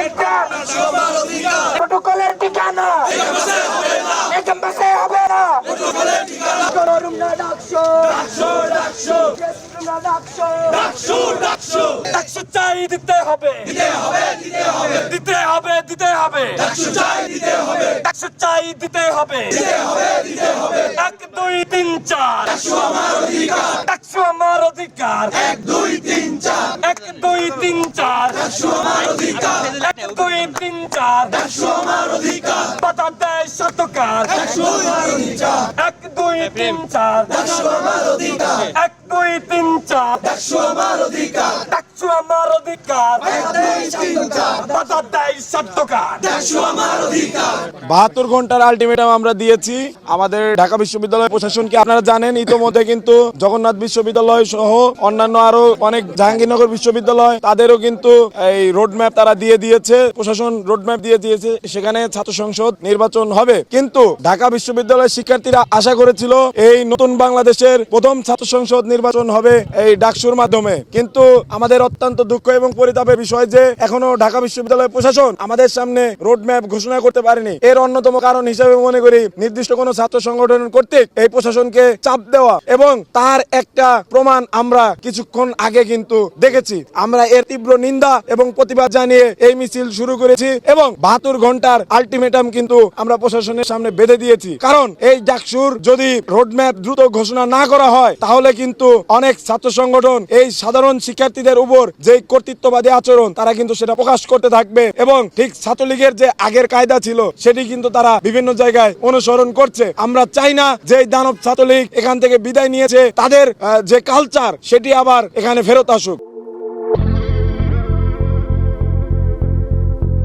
নির্যাতন প্রোটোকলের ঠিকানা। ক্যাম্পাসে হবে না গরম না ডাকশো ডাকশো না ডাকশো ডাকশো চাই দিতে হবে দিতে হবে দিতে হবে দিতে হবে ডাকশো চাই দিতে হবে ডাকশো চাই দিতে হবে দিতে হবে দিতে হবে এক দুই তিন চার। ডাকশো আমার অধিকার। আমার অধিকার। এক দুই তিন চার দুই তিন চার পাতা দেয় শতকার। এক দুই তিন চার এক দুই তিন চার ডাকশো আমার অধিকার। বাহাত্তর ঘণ্টার আলটিমেটাম আমরা দিয়েছি। আমাদের ঢাকা বিশ্ববিদ্যালয় প্রশাসনকে আপনারা জানেন? ইতোমধ্যে কিন্তু জগন্নাথ বিশ্ববিদ্যালয় সহ অন্যান্য আরও অনেক জাহাঙ্গীরনগর বিশ্ববিদ্যালয় তাদেরও কিন্তু এই রোডম্যাপ তারা দিয়ে দিয়েছে। প্রশাসন রোডম্যাপ দিয়ে দিয়েছে। সেখানে ছাত্র সংসদ নির্বাচন হবে। কিন্তু ঢাকা বিশ্ববিদ্যালয়ের শিক্ষার্থীরা আশা করেছিল এই নতুন বাংলাদেশের প্রথম ছাত্র সংসদ নির্বাচন হবে এই ডাকসুর মাধ্যমে। কিন্তু আমাদের অত্যন্ত দুঃখ এবং পরিতাপের বিষয় যে এখনও ঢাকা বিশ্ববিদ্যালয় প্রশাসন আমাদের সামনে রোডম্যাপ ঘোষণা করতে পারেনি। এর অন্যতম কারণ হিসেবে মনে করি নির্দিষ্ট কোনো ছাত্র সংগঠন কর্তৃক এই প্রশাসনকে চাপ দেওয়া এবং তার একটা প্রমাণ আমরা কিছুক্ষণ আগে কিন্তু দেখেছি। আমরা এর তীব্র নিন্দা এবং প্রতিবাদ জানিয়ে এই মিছিল শুরু করেছি এবং বাহাত্তর ঘণ্টার আলটিমেটাম কিন্তু আমরা প্রশাসনের সামনে বেঁধে দিয়েছি। কারণ এই ডাকসুর যদি রোডম্যাপ দ্রুত ঘোষণা না করা হয়, তাহলে কিন্তু অনেক ছাত্র সংগঠন, এই সাধারণ শিক্ষার্থীদের উপর যে কর্তৃত্ববাদী আচরণ, তারা কিন্তু সেটা প্রকাশ করতে থাকবে এবং ঠিক ছাত্রলীগের যে আগের কায়দা ছিল, সেটি কিন্তু তারা বিভিন্ন জায়গায় অনুসরণ করছে। আমরা চাই না যে দানব ছাত্রলীগ এখান থেকে বিদায় নিয়েছে, তাদের যে কালচার সেটি আবার এখানে ফেরত আসুক।